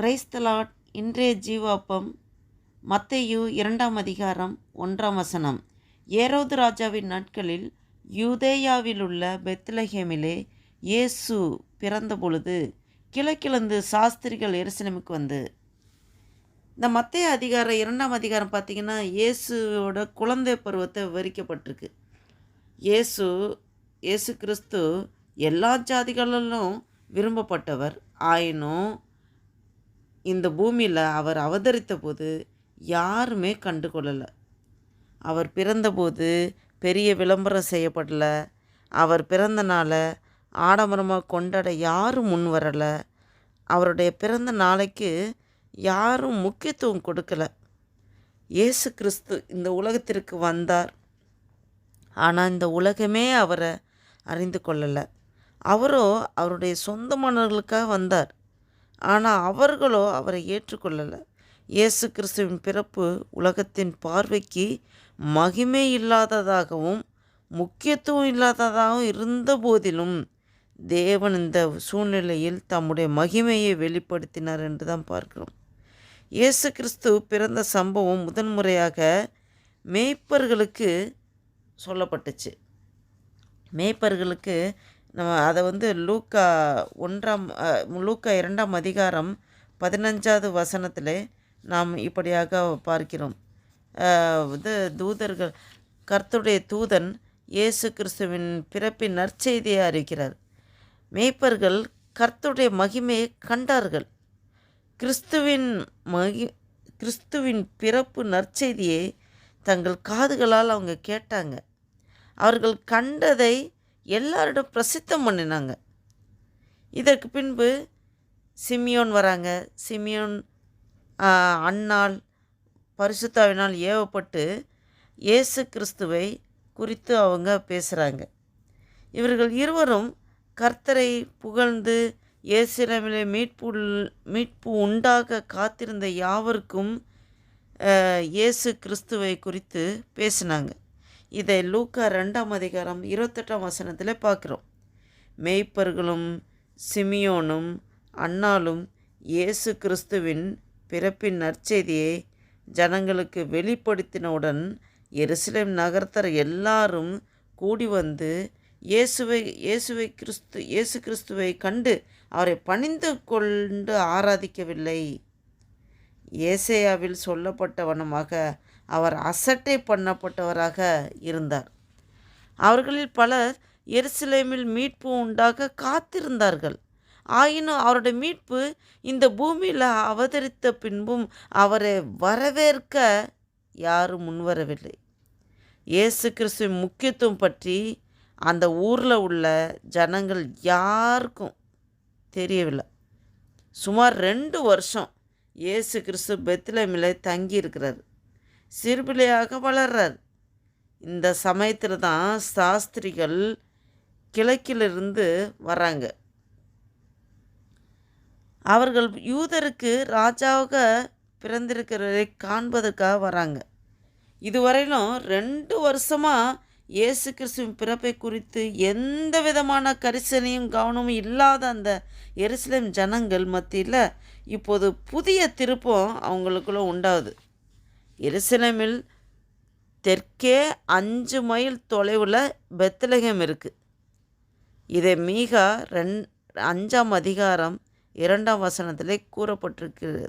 Praise the Lord இன்றைய ஜீவாப்பம் மத்தையு இரண்டாம் அதிகாரம் ஒன்றாம் வசனம். ஏரோது ராஜாவின் நாட்களில் யூதேயாவிலுள்ள பெத்லஹேமிலே இயேசு பிறந்தபொழுது கிழக்கிழந்து சாஸ்திரிகள் எருசலமுக்கு வந்து. இந்த மத்திய அதிகாரம் இரண்டாம் அதிகாரம் பார்த்தீங்கன்னா இயேசுவோட குழந்தை பருவத்தை விவரிக்கப்பட்டிருக்கு. இயேசு இயேசு கிறிஸ்து எல்லா ஜாதிகளிலும் விரும்பப்பட்டவர். ஆயினும் இந்த பூமியில் அவர் அவதரித்த போது யாருமே கண்டுகொள்ளலை. அவர் பிறந்தபோது பெரிய விளம்பரம் செய்யப்படலை. அவர் பிறந்த நாளை ஆடம்பரமாக கொண்டாட யாரும் முன் வரலை. அவருடைய பிறந்த நாளைக்கு யாரும் முக்கியத்துவம் கொடுக்கல. இயேசு கிறிஸ்து இந்த உலகத்திற்கு வந்தார். ஆனால் இந்த உலகமே அவரை அறிந்து கொள்ளலை. அவரோ அவருடைய சொந்தமானவர்களுக்காக வந்தார். ஆனால் அவர்களோ அவரை ஏற்றுக்கொள்ளலை. இயேசு கிறிஸ்துவின் பிறப்பு உலகத்தின் பார்வைக்கு மகிமை இல்லாததாகவும் முக்கியத்துவம் இல்லாததாகவும் இருந்த போதிலும் தேவன் இந்த சூழ்நிலையில் தம்முடைய மகிமையை வெளிப்படுத்தினார் என்று தான் பார்க்கிறோம். இயேசு கிறிஸ்து பிறந்த சம்பவம் முதன்முறையாக மேய்ப்பர்களுக்கு சொல்லப்பட்டுச்சு. மேய்ப்பர்களுக்கு நம்ம அதை வந்து லூக்கா ஒன்றாம் லூக்கா இரண்டாம் அதிகாரம் பதினஞ்சாவது வசனத்தில் நாம் இப்படியாக பார்க்கிறோம். இது தூதர்கள் கர்த்தருடைய தூதன் இயேசு கிறிஸ்துவின் பிறப்பின் நற்செய்தியை அறிவிக்கிறார் மேய்ப்பர்கள் கர்த்தருடைய மகிமையை கண்டார்கள். கிறிஸ்துவின் மகி கிறிஸ்துவின் பிறப்பு நற்செய்தியை தங்கள் காதுகளால் அவங்க கேட்டாங்க. அவர்கள் கண்டதை எல்லாரிடம் பிரசித்தம் பண்ணினாங்க. இதற்கு பின்பு சிமியோன் வராங்க. சிமியோன் அண்ணால் பரிசுத்தாவினால் ஏவப்பட்டு இயேசு கிறிஸ்துவை குறித்து அவங்க பேசுகிறாங்க இவர்கள் இருவரும் கர்த்தரை புகழ்ந்து இயேசுரமிலே மீட்பு மீட்பு உண்டாக காத்திருந்த யாவருக்கும் இயேசு கிறிஸ்துவை குறித்து பேசினாங்க. இதை லூக்கா ரெண்டாம் அதிகாரம் இருபத்தெட்டாம் வசனத்தில் பார்க்குறோம். மேய்ப்பர்களும் சிமியோனும் அன்னாலும் இயேசு கிறிஸ்துவின் பிறப்பின் நற்செய்தியை ஜனங்களுக்கு வெளிப்படுத்தினவுடன் எருசலேம் நகரத்தர் எல்லாரும் கூடி வந்து இயேசுவை இயேசுவை கிறிஸ்து இயேசு கிறிஸ்துவை கண்டு அவரை பணிந்து கொண்டு ஆராதிக்கவில்லை. ஏசையாவில் சொல்லப்பட்டவனமாக அவர் அசட்டை பண்ணப்பட்டவராக இருந்தார். அவர்களில் பலர் எருசலேமில் மீட்பு உண்டாக காத்திருந்தார்கள். ஆயினும் அவருடைய மீட்பு இந்த பூமியில் அவதரித்த பின்பும் அவரை வரவேற்க யாரும் முன்வரவில்லை. இயேசு கிறிஸ்துவின் முக்கியத்துவம் பற்றி அந்த ஊரில் உள்ள ஜனங்கள் யாருக்கும் தெரியவில்லை. சுமார் ரெண்டு வருஷம் இயேசு கிறிஸ்து பெத்லமில் தங்கி இருக்கிறார் சிறுபிள்ளையாக வளர்றார். இந்த சமயத்தில் தான் சாஸ்திரிகள் கிழக்கிலிருந்து வராங்க. அவர்கள் யூதருக்கு ராஜாவாக பிறந்திருக்கிறவரை காண்பதற்காக வராங்க. இதுவரையிலும் ரெண்டு வருஷமாக இயேசு கிறிஸ்துவின் பிறப்பை குறித்து எந்த விதமான கரிசனையும் கவனமும் இல்லாத அந்த எருசலேம் ஜனங்கள் மத்தியில் இப்போது புதிய திருப்பம் அவங்களுக்குள்ள உண்டாகுது. எருசலேமில் தெற்கே அஞ்சு மைல் தொலைவில் பெத்தலகம் இருக்குது இதை மீகா ரெண் அஞ்சாம் அதிகாரம் இரண்டாம் வசனத்திலே கூறப்பட்டிருக்கிறது.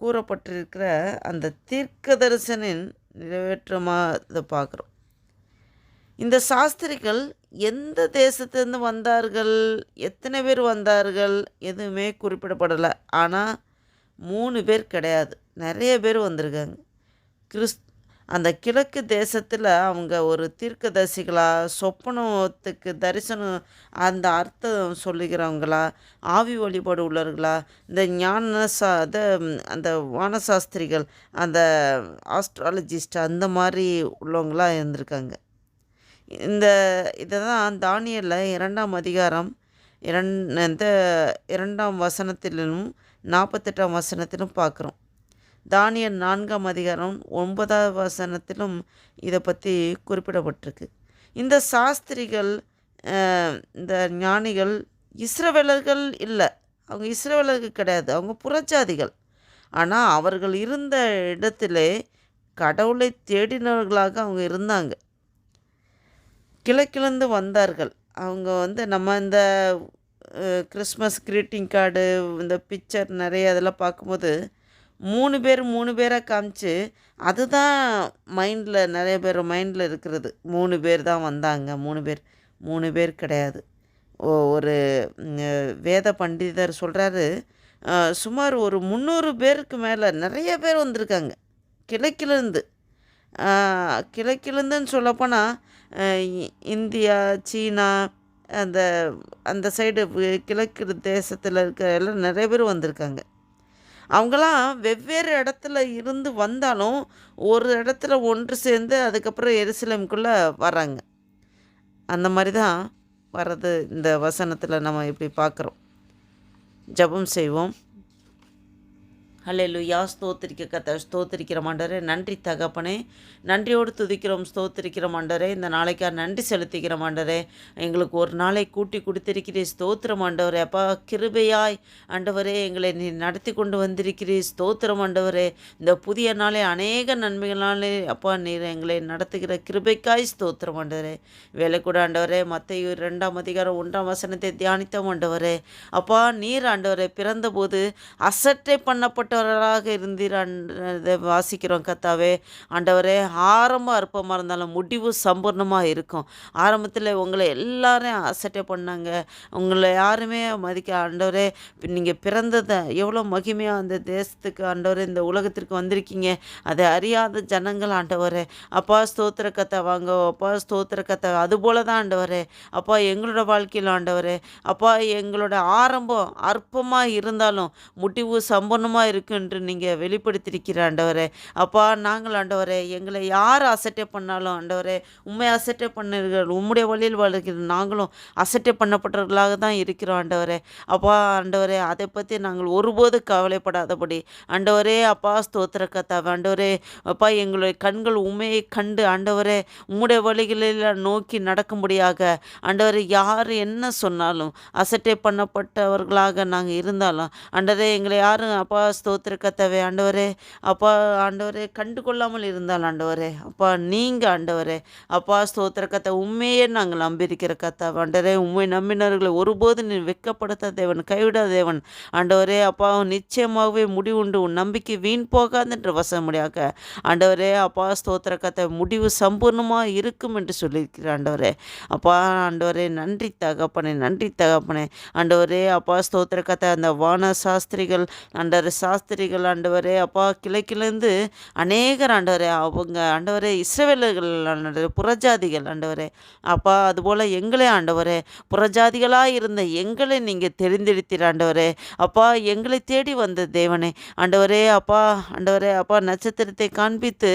கூறப்பட்டிருக்கிற அந்த தீர்க்க தரிசனின் நிறைவேற்றமாக இதை பார்க்குறோம். இந்த சாஸ்திரிகள் எந்த தேசத்துலேருந்து வந்தார்கள்? எத்தனை பேர் வந்தார்கள்? எதுவுமே குறிப்பிடப்படலை. ஆனால் மூணு பேர் கிடையாது. நிறைய பேர் வந்திருக்காங்க. கிறிஸ் அந்த கிழக்கு தேசத்தில் அவங்க ஒரு தீர்க்கதரிசிகளாக சொப்பனத்துக்கு தரிசனம் அந்த அர்த்தம் சொல்லுகிறவங்களா ஆவி வழிபாடு உள்ளவர்களா இந்த ஞான சா அந்த வானசாஸ்திரிகள் அந்த ஆஸ்ட்ராலஜிஸ்ட் அந்த மாதிரி உள்ளவங்களாக இருந்திருக்காங்க. இந்த இதை தான் தானியலில் இரண்டாம் அதிகாரம் இரண் இந்த இரண்டாம் வசனத்திலும் நாற்பத்தெட்டாம் வசனத்திலும் பார்க்குறோம் தானியல் நான்காம் அதிகாரம் ஒன்பதாவது வசனத்திலும் இதை பற்றி குறிப்பிடப்பட்டிருக்கு. இந்த சாஸ்திரிகள் இந்த ஞானிகள் இஸ்ரவேலர்கள் இல்லை. அவங்க இஸ்ரவேலர்கள் கிடையாது. அவங்க புறஜாதிகள். ஆனால் அவர்கள் இருந்த இடத்திலே கடவுளை தேடினவர்களாக அவங்க இருந்தாங்க. கிழக்கிலிருந்து வந்தார்கள். அவங்க வந்து நம்ம இந்த கிறிஸ்மஸ் க்ரீட்டிங் கார்டு இந்த பிக்சர் நிறைய அதெல்லாம் பார்க்கும்போது மூணு பேர் மூணு பேராக காமிச்சு அதுதான் மைண்டில் நிறைய பேர் மைண்டில் இருக்கிறது. மூணு பேர் தான் வந்தாங்க. மூணு பேர் மூணு பேர் கிடையாது. ஓ- ஒரு வேத பண்டிதர் சொல்கிறாரு சுமார் ஒரு முந்நூறு பேருக்கு மேலே நிறைய பேர் வந்திருக்காங்க. கிழக்கிலேருந்து. கிழக்கிலேருந்துன்னு சொல்லப்போனால் இந்தியா சீனா அந்த அந்த சைடு கிழக்கு தேசத்தில் இருக்கிற எல்லாம் நிறைய பேர் வந்திருக்காங்க. அவங்களாம் வெவ்வேறு இடத்துல இருந்து வந்தாலும் ஒரு இடத்துல ஒன்று சேர்ந்து அதுக்கப்புறம் எருசலேமுக்குள்ளே வராங்க அந்த மாதிரி தான் வர்றது இந்த வசனத்தில் நம்ம இப்படி பார்க்குறோம். ஜெபம் செய்வோம். ஹalleluya ஸ்தோத்திரிக்க கத்த ஸ்தோத்திரிக்கிற மாண்டரே. நன்றி தகப்பனே. நன்றியோடு துதிக்கிறோம் ஸ்தோத்திரிக்கிற மாண்டரே. இந்த நாளைக்கா நன்றி செலுத்திக்கிற மாண்டரே. எங்களுக்கு ஒரு நாளை கூட்டி கொடுத்திருக்கிறீ ஸ்தோத்திரம் ஆண்டவரே அப்பா கிருபையாய் ஆண்டவரே எங்களை நீ நடத்தி கொண்டு வந்திருக்கிறீ ஸ்தோத்திரம் ஆண்டவரே இந்த புதிய நாளை அநேக நன்மைகளாலே அப்பா நீர் எங்களை நடத்துகிற கிருபைக்காய் ஸ்தோத்திரம் ஆண்டவரே வேலை கூட ஆண்டவரே மற்ற ரெண்டாம் அதிகாரம் ஒன்றாம் வசனத்தை தியானித்தோம் ஆண்டவரே. அப்பா நீர் ஆண்டவரே பிறந்தபோது அசட்டை பண்ணப்பட்ட பண்ணப்பட்டவர்களாக இருந்தீர் இதை வாசிக்கிறோம் கத்தாவே. ஆண்டவரே ஆரம்ப அற்பமாக இருந்தாலும் முடிவு சம்பூர்ணமாக இருக்கும். ஆரம்பத்தில் உங்களை எல்லாரையும் அசட்டை பண்ணாங்க. உங்களை யாருமே மதிக்க ஆண்டவரே நீங்கள் பிறந்ததை எவ்வளோ மகிமையாக அந்த தேசத்துக்கு ஆண்டவரே இந்த உலகத்திற்கு வந்திருக்கீங்க. அதை அறியாத ஜனங்கள் ஆண்டவரே. அப்பா ஸ்தோத்திர கத்தை வாங்க அப்பா ஸ்தோத்திர கத்தை அதுபோல தான் ஆண்டவரே. அப்பா எங்களோட வாழ்க்கையில் ஆண்டவரே. அப்பா எங்களோட ஆரம்பம் அற்பமாக இருந்தாலும் முடிவு சம்பூர்ணமாக இருக்கு என்று நீங்கள் வெளிப்படுத்தியிருக்கிற ஆண்டவரே. அப்பா நாங்கள் ஆண்டவரே எங்களை யார் அசட்டை பண்ணாலும் ஆண்டவரே உண்மை அசட்டை பண்ணீர்கள் உம்முடைய வழியில் வாழ்கிற நாங்களும் அசட்டை பண்ணப்பட்டவர்களாக தான் இருக்கிறோம் ஆண்டவரே. அப்பா ஆண்டவரே அதை பற்றி நாங்கள் ஒருபோது கவலைப்படாதபடி. ஆண்டவரே அப்பா ஸ்தோத்திர கத்தாவை ஆண்டவரே அப்பா எங்களுடைய கண்கள் உண்மையை கண்டு ஆண்டவரே உம்முடைய வழிகளில் நோக்கி நடக்கும்படியாக ஆண்டவரே யார் என்ன சொன்னாலும் அசட்டை பண்ணப்பட்டவர்களாக நாங்கள் இருந்தாலும் ஆண்டவரே எங்களை யாரும் அப்பா ஸ்தோ கத்தாவே ஆண்டவரே. அப்பா ஆண்டவரே கண்டு கொள்ளாமல் இருந்தால் ஆண்டவரே. அப்பா நீங்கள் ஆண்டவரே. அப்பா ஸ்தோத்திரக்கத்தை உண்மையே நாங்கள் நம்பியிருக்கிற கத்தா ஆண்டவரே உண்மை நம்பினவர்களை ஒருபோது நீ வெட்கப்படுத்த தேவன் கைவிடாத தேவன். ஆண்டவரே அப்பா நிச்சயமாகவே முடிவுண்டு உன் நம்பிக்கை வீண் போகாதுன்ற வசமுடியாக ஆண்டவரே அப்பா ஸ்தோத்திரக்கத்தை முடிவு சம்பூர்ணமாக இருக்கும் என்று சொல்லியிருக்கிற ஆண்டவரே. அப்பா ஆண்டவரே நன்றி தகப்பனே நன்றி தகப்பனே. ஆண்டவரே அப்பா ஸ்தோத்திரக்கத்தை அந்த வான சாஸ்திரிகள் ஆண்டவர் சாஸ்திரிகள் ஆண்டவரே அப்பா கிழக்கிலேருந்து அநேகர் ஆண்டவரே அவங்க ஆண்டவரே இஸ்ரவேலர்கள் ஆண்டவரே புறஜாதிகள் ஆண்டவரே. அப்பா அதுபோல் எங்களே ஆண்டவரே புறஜாதிகளாக இருந்த எங்களை நீங்கள் தெரிந்தெடுத்தீர் ஆண்டவரே. அப்பா எங்களை தேடி வந்த தேவனே ஆண்டவரே அப்பா ஆண்டவரே அப்பா நட்சத்திரத்தை காண்பித்து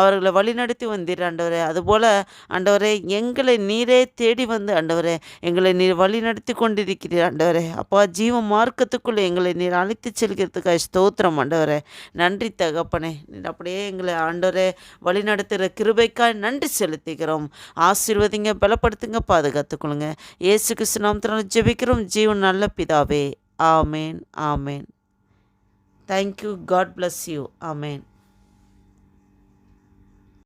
அவர்களை வழிநடத்தி வந்தீர் ஆண்டவரே. அதுபோல் ஆண்டவரே எங்களை நீரே தேடி வந்து ஆண்டவரே எங்களை நீர் வழிநடத்தி கொண்டிருக்கிறீர் ஆண்டவரே. அப்பா ஜீவ மார்க்கத்துக்குள்ளே எங்களை நீர் அழைத்து செல்கிறதுக்காக ஸ்தோத்திரம் ஆண்டவரே. நன்றி தகப்பனே. அப்படியே எங்களை ஆண்டவரே வழிநடத்துகிற கிருபைக்காய் நன்றி செலுத்திக்கிறோம் ஆசீர்வதிங்க பலப்படுத்துங்க பாதுகாத்துக்கொள்ளுங்க இயேசு கிருஷ்ணாமத்திரம் ஜெபிக்கிறோம். ஜீவன் நல்ல பிதாவே. ஆமேன் ஆமேன். Thank you God bless you amen